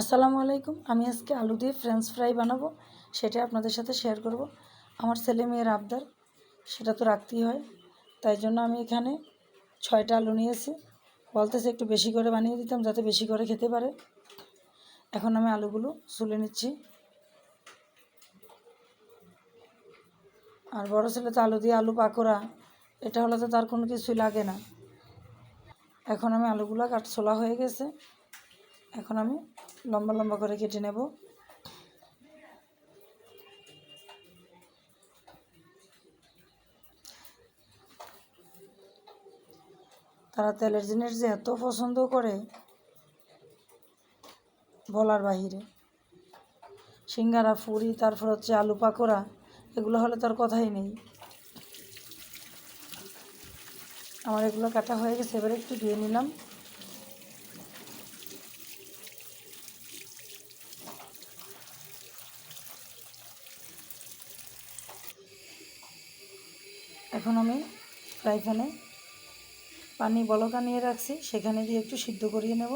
আসসালামু আলাইকুম। আমি আজকে আলু দিয়ে ফ্রেঞ্চ ফ্রাই বানাবো। সেটা আপনাদের সাথে শেয়ার করব। আমার ছেলে মেয়ের আবদার, সেটা তো রাখতেই হয়। তাই জন্য আমি এখানে ছয়টা আলু নিয়েছি। বলতেছে একটু বেশি করে বানিয়ে দিতাম, যাতে বেশি করে খেতে পারে। এখন আমি আলুগুলো সুলে নিচ্ছি। আর বড় ছেলে তো আলু দিয়ে আলু পাকোড়া, এটা হলে তো তার কোনো কিছুই লাগে না। এখন আমি আলুগুলো কাট ছোলা হয়ে গেছে। এখন আমি লম্বা লম্বা করে কেটে নেব। তারা তেলের জিনিস যে এত পছন্দ করে, বলার বাহিরে। সিঙ্গারা ফুরি তারপর হচ্ছে আলু পাকোড়া, এগুলো হলে তার কথাই নেই। আমার এগুলো কাটা হয়ে গেছে, এবারে একটু দিয়ে নিলাম। এখন আমি ফ্রাই প্যানে পানি বলকা নিয়ে রাখছি, সেখানে দিয়ে একটু সিদ্ধ করিয়ে নেব।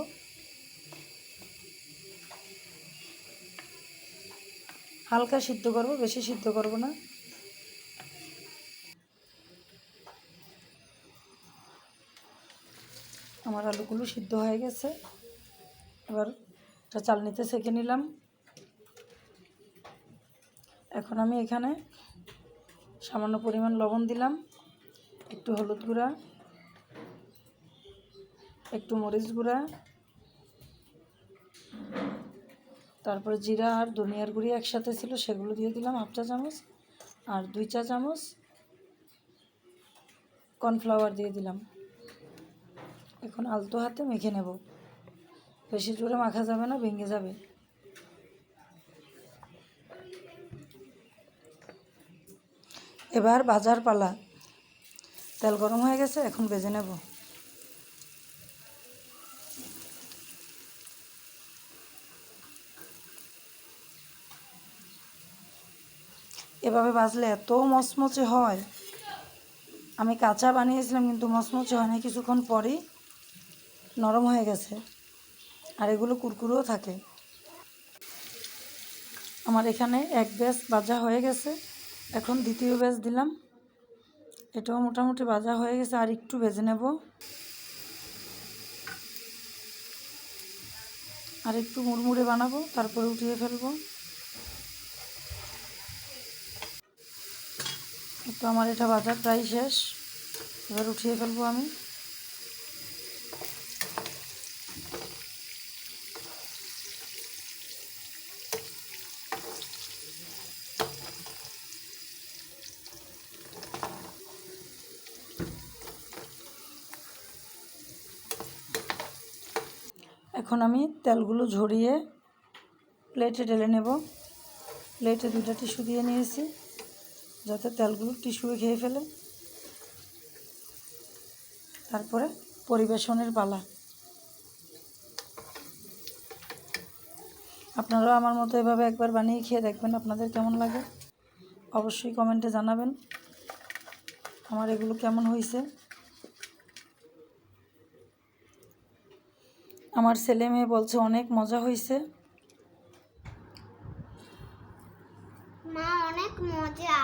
হালকা সিদ্ধ করব, বেশি সিদ্ধ করব না। আমার আলুগুলো সিদ্ধ হয়ে গেছে। এবার এটা চালনিতে সেঁকে নিলাম। এখন আমি এখানে সামান্য পরিমাণ লবণ দিলাম, একটু হলুদ গুঁড়া, একটু মরিচ গুঁড়া, তারপরে জিরা আর ধনিয়ার গুঁড়ি একসাথে ছিল, সেগুলো দিয়ে দিলাম হাফ চা চামচ আর দুই চা চামচ কর্নফ্লাওয়ার দিয়ে দিলাম। এখন আলতো হাতে মেখে নেব। বেশি জোরে মাখা যাবে না, ভেঙে যাবে। এবার বাজার পালা তেল গরম হয়ে গেছে, এখন বেজে নেব। এভাবে বাজলে এত মচমচে হয়। আমি কাঁচা বানিয়েছিলাম, কিন্তু মচমচে হয় না কিছুক্ষণ পরেই নরম হয়ে গেছে, আর এগুলো কুরকুরেও থাকে। আমার এখানে এক ব্যাস ভাজা হয়ে গেছে। এখন দ্বিতীয় ব্যাচ দিলাম। এটাও মোটামুটি ভাজা হয়ে গেছে, আর একটু ভেজে নেব। আর একটু মুড়মুড়ে বানাবো, তারপরে উঠিয়ে ফেলব। তো আমার এটা বাজার প্রায় শেষ। এবার উঠিয়ে ফেলব আমি। এখন আমি তেলগুলো ঝরিয়ে প্লেটে ঢেলে নেব। প্লেটে দুটা টিস্যু দিয়ে নিয়েছি, যাতে তেলগুলো টিস্যুয়ে খেয়ে ফেলে। তারপরে পরিবেশনের পালা। আপনারাও আমার মতো এভাবে একবার বানিয়ে খেয়ে দেখবেন আপনাদের কেমন লাগে। অবশ্যই কমেন্টে জানাবেন। আমার এগুলো কেমন হয়েছে? আমার ছেলে মেয়ে বলছে অনেক মজা হয়েছে মা অনেক মজা।